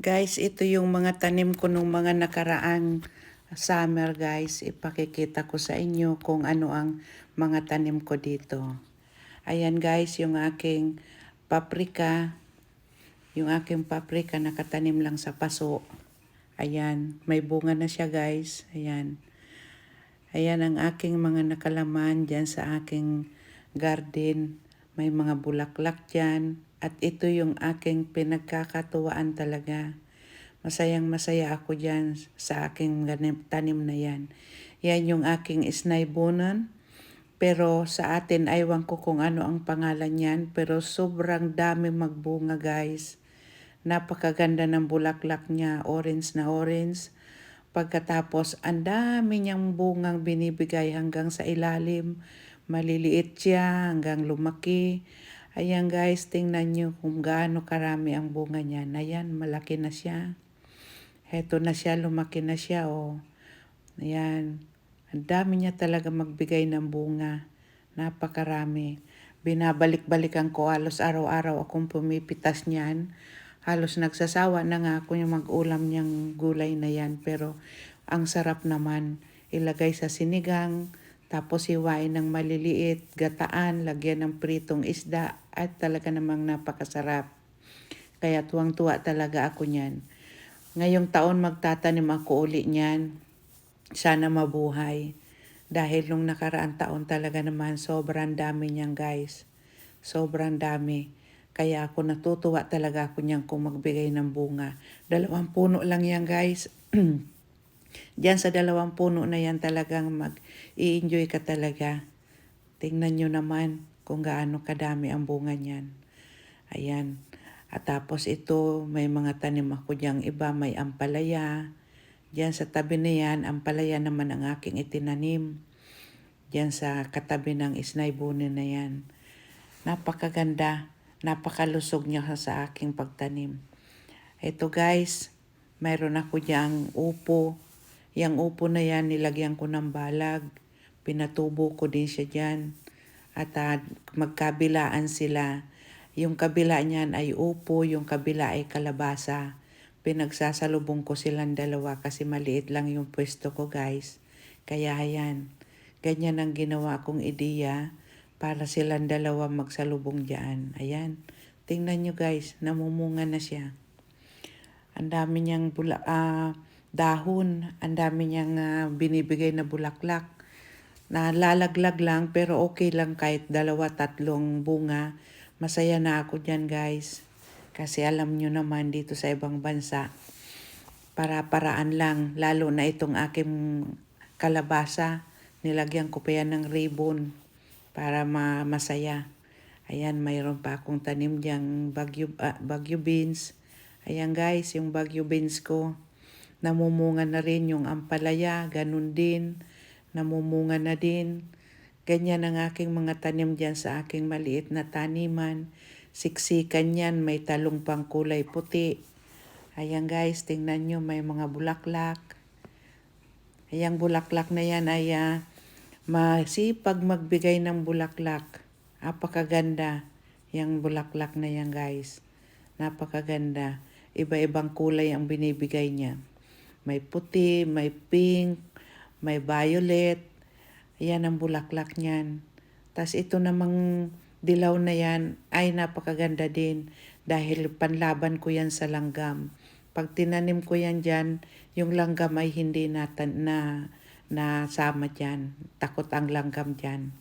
Guys, ito yung mga tanim ko nung mga nakaraang summer guys. Ipakikita ko sa inyo kung ano ang mga tanim ko dito. Ayan guys, yung aking paprika. Yung aking paprika nakatanim lang sa paso. Ayan, may bunga na siya guys. Ayan. Ayan ang aking mga nakalaman dyan sa aking garden. May mga bulaklak dyan. At ito yung aking pinagkakatuwaan talaga. Masayang masaya ako dyan sa aking tanim na yan. Yan yung aking isnaybonan. Pero sa atin, aywan ko kung ano ang pangalan yan. Pero sobrang dami magbunga guys. Napakaganda ng bulaklak niya. Orange na orange. Pagkatapos, ang dami niyang bungang binibigay hanggang sa ilalim. Maliliit siya hanggang lumaki. Ayan guys, tingnan nyo kung gaano karami ang bunga niya. Ayan, malaki na siya. Heto na siya, lumaki na siya. Oh. Ayan. Ang dami niya talaga magbigay ng bunga. Napakarami. Binabalik-balikan ko halos araw-araw akong pumipitas niyan. Halos nagsasawa na nga ako yung mag-ulam niyang gulay na yan. Pero ang sarap naman. Ilagay sa sinigang, tapos hiwain ng maliliit, gataan, lagyan ng pritong isda at talaga namang napakasarap. Kaya tuwang-tuwa talaga ako niyan. Ngayong taon magtatanim ako uli niyan. Sana mabuhay. Dahil nung nakaraang taon talaga naman sobrang dami niyan guys. Sobrang dami. Kaya ako natutuwa talaga ako niyan kung magbigay ng bunga. Dalawang puno lang yan guys. Diyan sa dalawang puno na yan talagang mag-i-enjoy ka talaga. Tingnan nyo naman kung gaano kadami ang bunga niyan. Ayan. At tapos ito, may mga tanim ako diyang iba, may ampalaya. Diyan sa tabi na yan, ampalaya naman ang aking itinanim. Diyan sa katabi ng isnaybunin na yan. Napakaganda, napakalusog niya sa aking pagtanim. Ito guys, mayroon ako diyang upo. Yang upo na yan, nilagyan ko ng balag. Pinatubo ko din siya dyan. At uh, magkabilaan sila. Yung kabila niyan ay upo, yung kabila ay kalabasa. Pinagsasalubong ko silang dalawa kasi maliit lang yung pwesto ko guys. Kaya yan, ganyan ang ginawa kong ideya para silang dalawa magsalubong dyan. Ayan, tingnan nyo guys, namumunga na siya. Ang dami niyang bula, uh, dahon, ang dami niyang uh, binibigay na bulaklak. Nalalaglag lang pero okay lang kahit dalawa, tatlong bunga. Masaya na ako dyan guys. Kasi alam nyo naman dito sa ibang bansa, para-paraan lang. Lalo na itong aking kalabasa. Nilagyan ko pa yan ng ribbon para ma masaya. Ayan, mayroon pa akong tanim diyang bagyo, uh, bagyo beans. Ayan guys, yung bagyo beans ko. Namumunga na rin yung ampalaya, ganun din namumunga na din. Ganyan ang aking mga tanim dyan sa aking maliit na taniman. Siksikan yan, may talong pang kulay puti. Ayan guys, tingnan nyo, may mga bulaklak. Ayang bulaklak na yan ay uh, masipag magbigay ng bulaklak. Napakaganda yung bulaklak na yan guys. Napakaganda. Iba-ibang kulay ang binibigay niya. May puti, may pink, may violet. Yan ang bulaklak niyan. Tapos ito namang dilaw na yan ay napakaganda din dahil panlaban ko yan sa langgam. Pag tinanim ko yan dyan, yung langgam ay hindi na, na, na sama dyan. Takot ang langgam dyan.